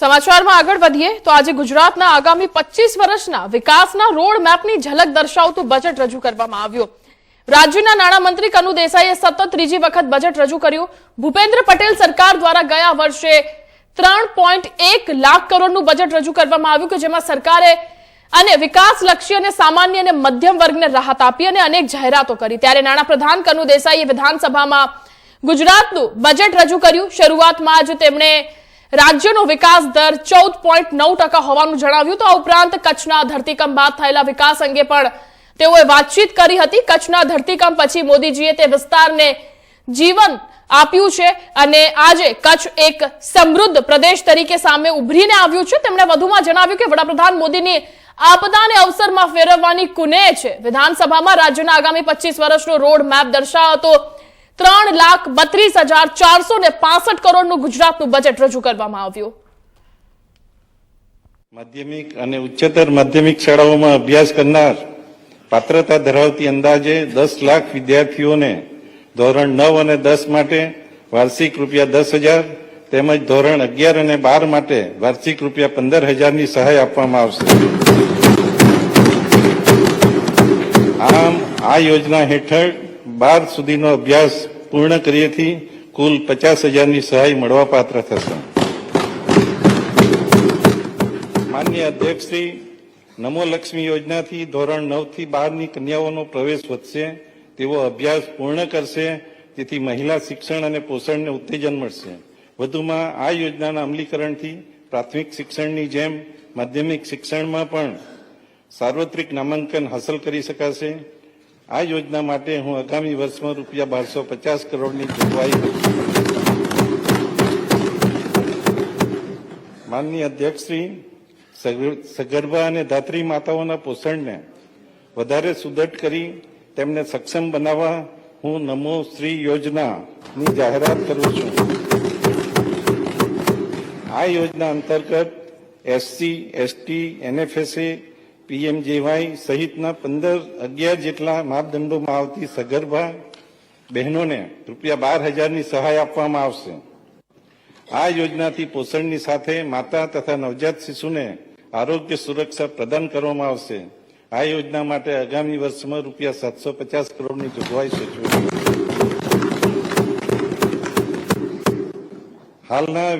સમાચારમાં આગળ વધીએ તો આજે ગુજરાતના આગામી પચીસ વર્ષના વિકાસના રોડ મેપની ઝલક દર્શાવતું બજેટ રજૂ કરવામાં આવ્યું. રાજ્યના નાણામંત્રી કનુ દેસાઈએ સતત ત્રીજી વખત બજેટ રજૂ કર્યું. ભૂપેન્દ્ર પટેલ સરકાર દ્વારા ગયા વર્ષે ત્રણ પોઈન્ટ એક લાખ કરોડનું બજેટ રજૂ કરવામાં આવ્યું કે જેમાં સરકારે અને વિકાસલક્ષી અને સામાન્ય અને મધ્યમ વર્ગને રાહત આપી અને અનેક જાહેરાતો કરી. ત્યારે નાણાપ્રધાન કનુ દેસાઈએ વિધાનસભામાં ગુજરાતનું બજેટ રજૂ કર્યું. શરૂઆતમાં જ તેમણે રાજ્યનો વિકાસ દર ચૌદ પોઈન્ટ નવ ટકા હોવાનું જણાવ્યું. તો આ ઉપરાંત કચ્છના ધરતીકંપ બાદ થયેલા વિકાસ અંગે પણ તેઓએ વાતચીત કરી હતી. કચ્છના ધરતીકંપ પછી મોદીજીએ તે વિસ્તારને જીવન આપ્યું છે અને આજે કચ્છ એક સમૃદ્ધ પ્રદેશ તરીકે સામે ઉભરીને આવ્યું છે. તેમણે વધુમાં જણાવ્યું કે વડાપ્રધાન મોદીની આપદાને અવસરમાં ફેરવવાની કુને છે. વિધાનસભામાં રાજ્યના આગામી પચીસ વર્ષનો રોડ મેપ દર્શાવતો ત્રણ લાખ બત્રીસ હજાર ચારસો ને પાસઠ કરોડનું ગુજરાતનું બજેટ રજૂ કરવામાં આવ્યું. માધ્યમિક અને ઉચ્ચતર માધ્યમિક શાળાઓમાં અભ્યાસ કરનાર પાત્રતા ધરાવતી અંદાજે દસ લાખ વિદ્યાર્થીઓને ધોરણ નવ અને દસ માટે વાર્ષિક રૂપિયા દસ હજાર તેમજ ધોરણ અગિયાર અને બાર માટે વાર્ષિક રૂપિયા પંદર હજારની સહાય આપવામાં આવશે. આમ આ યોજના હેઠળ બાર સુધીનો અભ્યાસ પૂર્ણ કર્યેથી કુલ પચાસ હજારની સહાય મળવાપાત્ર થશે. માન્ય અધ્યક્ષશ્રી, નમો લક્ષ્મી યોજનાથી ધોરણ નવથી બારની કન્યાઓનો પ્રવેશ વધશે, તેવો અભ્યાસ પૂર્ણ કરશે તેથી મહિલા શિક્ષણ અને પોષણને ઉત્તેજન મળશે. વધુમાં આ યોજનાના અમલીકરણથી પ્રાથમિક શિક્ષણની જેમ માધ્યમિક શિક્ષણમાં પણ સાર્વત્રિક નામાંકન હાંસલ કરી શકાશે. આ યોજના માટે હું આગામી વર્ષમાં રૂપિયા બારસો પચાસ કરોડની જોગવાઈ માનનીય અધ્યક્ષશ્રી સગ- સગર્ભા અને ધાત્રી માતાઓના પોષણને વધારે સુદૃઢ કરી તેમને સક્ષમ બનાવવા હું નમો શ્રી યોજનાની જાહેરાત કરું છું. આ યોજના અંતર્ગત એસસી, એસટી, એનએફએસએ પીએમજેવાય સહિતના પંદર અગિયાર જેટલા માપદંડોમાં આવતી સગર્ભા બહેનોને રૂપિયા બાર હજારની સહાય આપવામાં આવશે. આ યોજનાથી પોષણની સાથે માતા તથા નવજાત શિશુને આરોગ્ય સુરક્ષા પ્રદાન કરવામાં આવશે. આ યોજના માટે આગામી વર્ષમાં રૂપિયા સાતસો પચાસ કરોડની જોગવાઈ સૂચવી હાલના